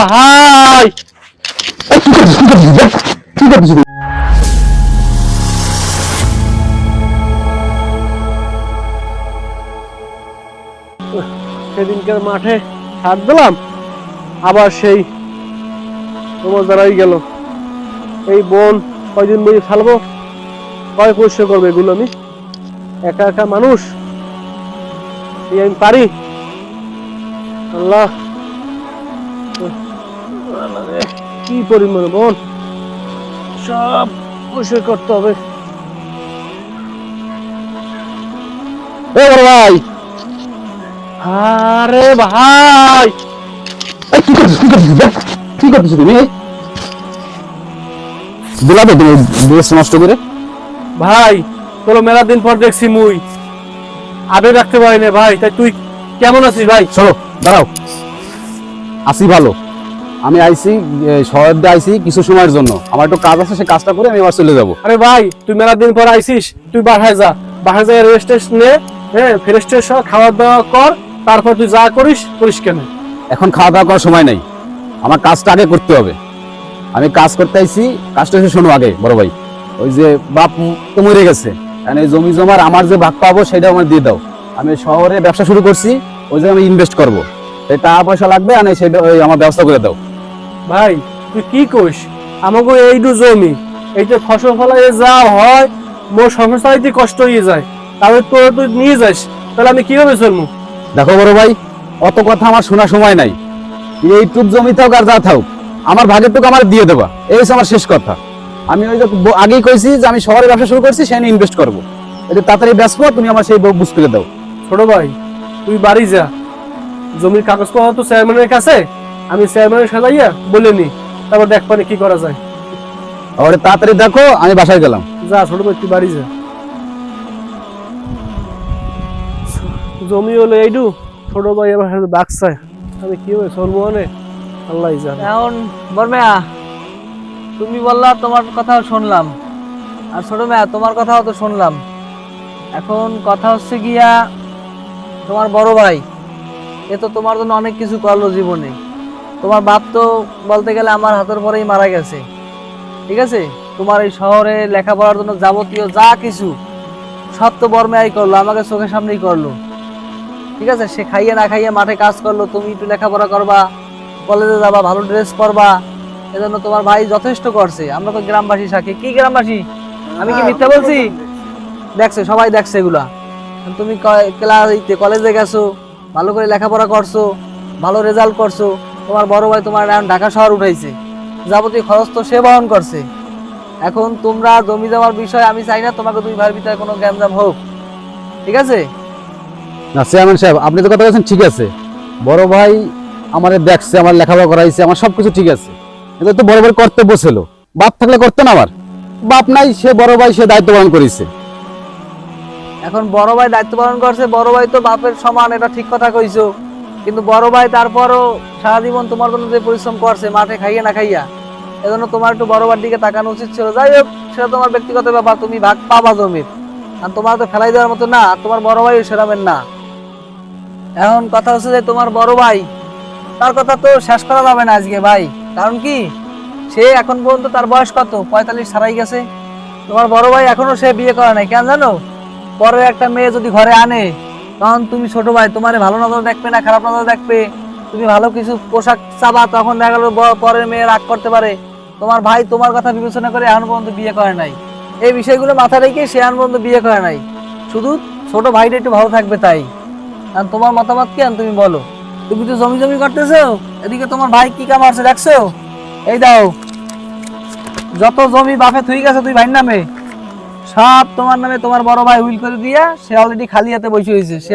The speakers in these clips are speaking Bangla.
ভাই? সেদিনকার মাঠে ছাড় দিলাম আবার সেই তোমার দাঁড়াই গেল। এই বন কয়দিন বুঝে ফেলব কয় পরিষ্কার করবে এগুলো আমি? একা একা মানুষ? এই আমি পারি? আল্লাহ। আল্লাহ কি পরিমাণ বন সব পরিষ্কার করতে হবে। ভাই। আরে ভাই। কি করছিস? কি করছিস? কি করছিস তুমি ড্রেস নষ্ট করে। ভাই তোর মেলা দিন পর দেখছি মুই। আবে রাখতে পারি না ভাই তাই তুই কেমন আছিস ভাই? চলো দাঁড়াও। আসি ভালো। আমি আইছি এ, শহর দিয়ে আইছি কিছু সময়ের জন্য। আমার একটু কাজ আছে সে কাজটা করে আমি এবার চলে যাব। আরে ভাই তুই মেলা দিন পর আইছিস তুই বাসায় যা। বাসায় যা রেস্ট টেস্ট নে হ্যাঁ ফ্রেশ ট্রেশ হ, খাওয়া দাওয়া কর তারপর তুই যা করিস করিস কেন? এখন খাওয়া দাওয়া করার সময় নাই। আমার কাজটা আগে করতে হবে। আমি কাজ করতে আইছি কাজটা এসে শোনো আগে বড় ভাই। ওই যে বাপ তো মরে গেছে। মানে জমি জমার আমার যে ভাগ পাবো সেটা আমার দিয়ে দাও। আমি শহরে ব্যবসা শুরু করছি ওই যে আমি ইনভেস্ট করব। টাকা পয়সা লাগবে আর সেটা আমার ব্যবস্থা করে দাও। ভাই তুই কি করিস আমাকে এইটু জমি এই এইটা ফসল ফলাই যা হয় মোর সংসার চালাইতে কষ্ট হয়ে যায়। তাহলে তোর তুই নিয়ে যাস তাহলে আমি কীভাবে চলবো দেখো বড় ভাই অত কথা আমার শোনার সময় নাই। এই এইটুক জমি থাক আর যা থাক আমার ভাগের টুকু আমার দিয়ে দেবা। এই হচ্ছে আমার শেষ কথা। আমি ওই যে আগেই কইছি যে আমি শহরে ব্যবসা শুরু করছি সেখানে ইনভেস্ট করব। এটা তাড়াতাড়ি ব্যস্ত তুমি আমার সেই বুঝ করে দাও। ছোট ভাই তুই বাড়ি যা। জমির কাগজপত্র তো চেয়ারম্যানের কাছে আমি চেয়ারম্যানের সাজাইয়া বলে নি তারপর দেখ পানি কি করা যায়। তাড়াতাড়ি দেখো আমি বাসায় গেলাম। যা ছোট তুই বাড়ি যা। জমি হলো এইটু ছোট ভাই আমার হাতে বাক্সায় আমি কি হবে চলবো অনেক আল্লাহ জানে। এখন বর্মেয়া তুমি বললা তোমার কথাও শুনলাম আর ছোট মেয়া তোমার কথাও তো শুনলাম। এখন কথা হচ্ছে গিয়া তোমার বড় ভাই এ তো তোমার জন্য অনেক কিছু করল জীবনে। তোমার বাপ তো বলতে গেলে আমার হাতের পরেই মারা গেছে। ঠিক আছে? তোমার এই শহরে লেখাপড়ার জন্য যাবতীয় যা কিছু সব তো বর্মেয়াই করল আমাকে চোখের সামনেই করল। ঠিক আছে? সে খাইয়ে না খাইয়ে মাঠে কাজ করল তুমি একটু লেখাপড়া করবা কলেজে যাবা ভালো ড্রেস পরবা এজন্য তোমার ভাই যথেষ্ট করছে। আমরা তো গ্রামবাসী সাথে কি গ্রামবাসী? আমি কি মিথ্যা বলছি? দেখছে সবাই দেখছে এগুলা। তুমি ক্লাসে কলেজে গেছো ভালো করে লেখাপড়া করছ ভালো রেজাল্ট করছ তোমার বড় ভাই তোমার এখন ঢাকা শহর উঠাইছে। যাবতীয় খরচ তো সে বহন করছে। এখন তোমরা জমি জমার বিষয় আমি চাই না তোমাকে দুই ভাইয়ের ভিতরে কোনো গ্যামজাম হোক। ঠিক আছে? না চেয়ারম্যান সাহেব আপনি তো কথা বলছেন ঠিক আছে। বড় ভাই আমাদের দেখছে আমার লেখাপড়া করাইছে আমার সবকিছু ঠিক আছে। এটা তো বড় ভাইয়ের কর্তব্য ছিল। বাপ থাকলে করতেন আমার। বাপ নাই সে বড় ভাই সে দায়িত্ব পালন করেছে। এখন বড় ভাই দায়িত্ব পালন করছে বড় ভাই তো বাপের সমান এটা ঠিক কথা কইছো। কিন্তু বড় ভাই তারপরও সারা জীবন তোমার জন্য যে পরিশ্রম করছে, মাঠে খাইয়ে না খাইয়া, এজন্য তোমার একটু বড় ভাইয়ের দিকে তাকানো উচিত ছিল। যাই হোক, সেটা তোমার ব্যক্তিগত ব্যাপার, তুমি ভাগ পাবা জমির। আর তোমার তো ফেলাই দেওয়ার মতো না তোমার বড় ভাই সেরামের না। এখন কথা হচ্ছে যে তোমার বড় ভাই, তার কথা তো শেষ করা যাবে না আজকে ভাই। কারণ কি? সে এখন পর্যন্ত তার বয়স কত? পঁয়তাল্লিশ ছাড়াই গেছে। তোমার বড় ভাই এখনও সে বিয়ে করে নাই। কেন জানো? পরে একটা মেয়ে যদি ঘরে আনে তখন তুমি ছোট ভাই, তোমার ভালো নজর দেখবে না, খারাপ নজর দেখবে। তুমি ভালো কিছু পোশাক চাবা, তখন দেখা গেলো পরের মেয়ে রাগ করতে পারে। তোমার ভাই তোমার কথা বিবেচনা করে এখন পর্যন্ত বিয়ে করে নাই। এই বিষয়গুলো মাথা রেখে সে এখন পর্যন্ত বিয়ে করে নাই। শুধু ছোট ভাইটা একটু ভালো থাকবে তাই। আর তোমার মতামত কি তুমি বলো। তুমি তো জমি জমি করতেছো, এদিকে তোমার ভাই কি কাম আছে দেখছ? এই দাও। যত জমি বাপে থুই গেছে তুই ভাইয়ের নামে। সব তোমার নামে তোমার বড় ভাই উইল করে দিয়া সে অলরেডি খালি হাতে বসে হয়েছে সে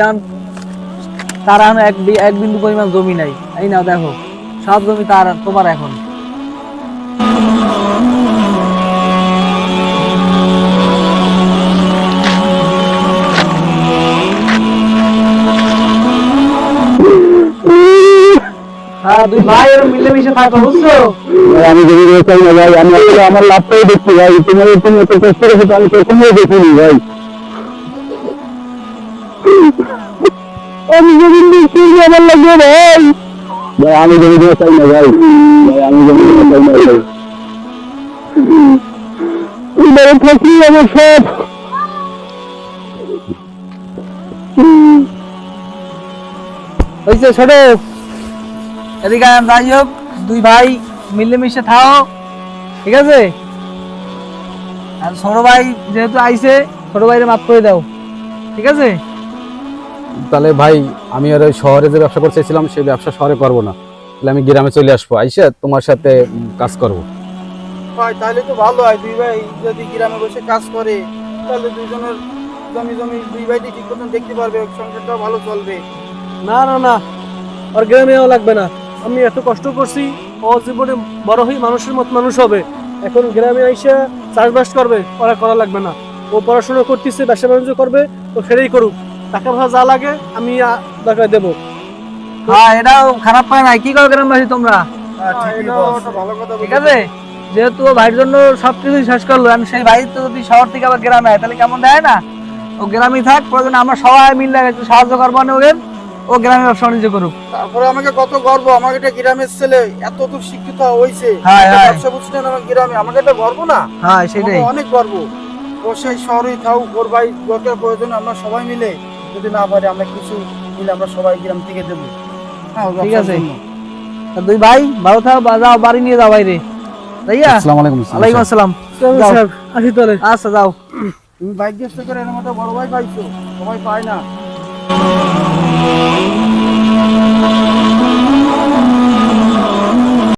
তার এক এক বিন্দু পরিমাণ জমি নাই। এই নাও দেখো, সব জমি তার তোমার এখন। দুই ভাই মিলেমিশে থাকো বুঝছ? আমি চাই না ভাই আমি আসলে আমার লাভটাই দেখছি ভাই। তোমার তুমি এত কষ্ট করেছ আমি কখনোই দেখিনি ভাই। আমি জমি দেখছি আমার লাগে ভাই। ভাই আমি জমি চাই না ভাই। ভাই আমি জমি চাই না ভাই। এবারে থাকি আমার সব। হয়েছে ছোট এদিকে যাই হোক দুই ভাই মিলেমিশে থাও ঠিক আছে? আর ছোট ভাই যেহেতু আইছে ছোট ভাইরে মাফ করে দাও ঠিক আছে? তাহলে ভাই আমি আর ওই শহরে যে ব্যবসা করতে চাইছিলাম সেই ব্যবসা শহরে করব না। তাহলে আমি গ্রামে চলে আসব আইসা তোমার সাথে কাজ করব। ভাই তাহলে তো ভালো হয় দুই ভাই যদি গ্রামে বসে কাজ করে তাহলে দুইজনের জমি জমি দুই ভাইটি ঠিক মতন দেখতে পারবে সংসারটাও ভালো চলবে। না না না আর গ্রামেও লাগবে না। আমি এত কষ্ট করছি ও জীবনে বড় হয়ে মানুষের মত মানুষ হবে। এখন গ্রামে আইসা চাষবাস করবে ওরা করা লাগবে না। ও পড়াশোনা করতেছে ব্যবসা বাণিজ্য করবে তো সেটাই করুক। টাকা পয়সা যা লাগে আমি দরকার দেবো। হ্যাঁ এটাও খারাপ পায় না কি করো গ্রামবাসী তোমরা? হ্যাঁ, কথা ঠিক আছে? যেহেতু ও ভাইয়ের জন্য সবকিছু শেষ করল আমি সেই ভাই তো যদি শহর থেকে আবার গ্রামে আয় তাহলে কেমন দেয় না? ও গ্রামে থাক প্রয়োজন আমরা সবাই মিলে একটু সাহায্য করব না ওদের। ও গ্রামে ব্যবসা বাণিজ্য করুক। তারপরে আমাকে কত গর্ব আমাকে একটা গ্রামের ছেলে এত দূর শিক্ষিত হয়েছে। হ্যাঁ, হ্যাঁ। ব্যবসা প্রতিষ্ঠান আমার গ্রামে আমাকে একটা গর্ব না? হ্যাঁ সেটাই। অনেক গর্ব। ও সেই শহরেই থাক ওর ভাই দরকার প্রয়োজন আমরা সবাই মিলে যদি না পারে আমরা কিছু মিলে আমরা সবাই গ্রাম থেকে দেবো। হ্যাঁ ঠিক আছে। দুই ভাই ভালো থাও বা যাও বাড়ি নিয়ে যাও বাইরে। তাইয়া আসসালামু আলাইকুম ওয়ালাইকুম আসসালাম। যাও। আসি তাহলে। আচ্ছা যাও। তুমি ভাগ্যস্ত করে এর মতো বড় ভাই পাইছো। সবাই পায় না।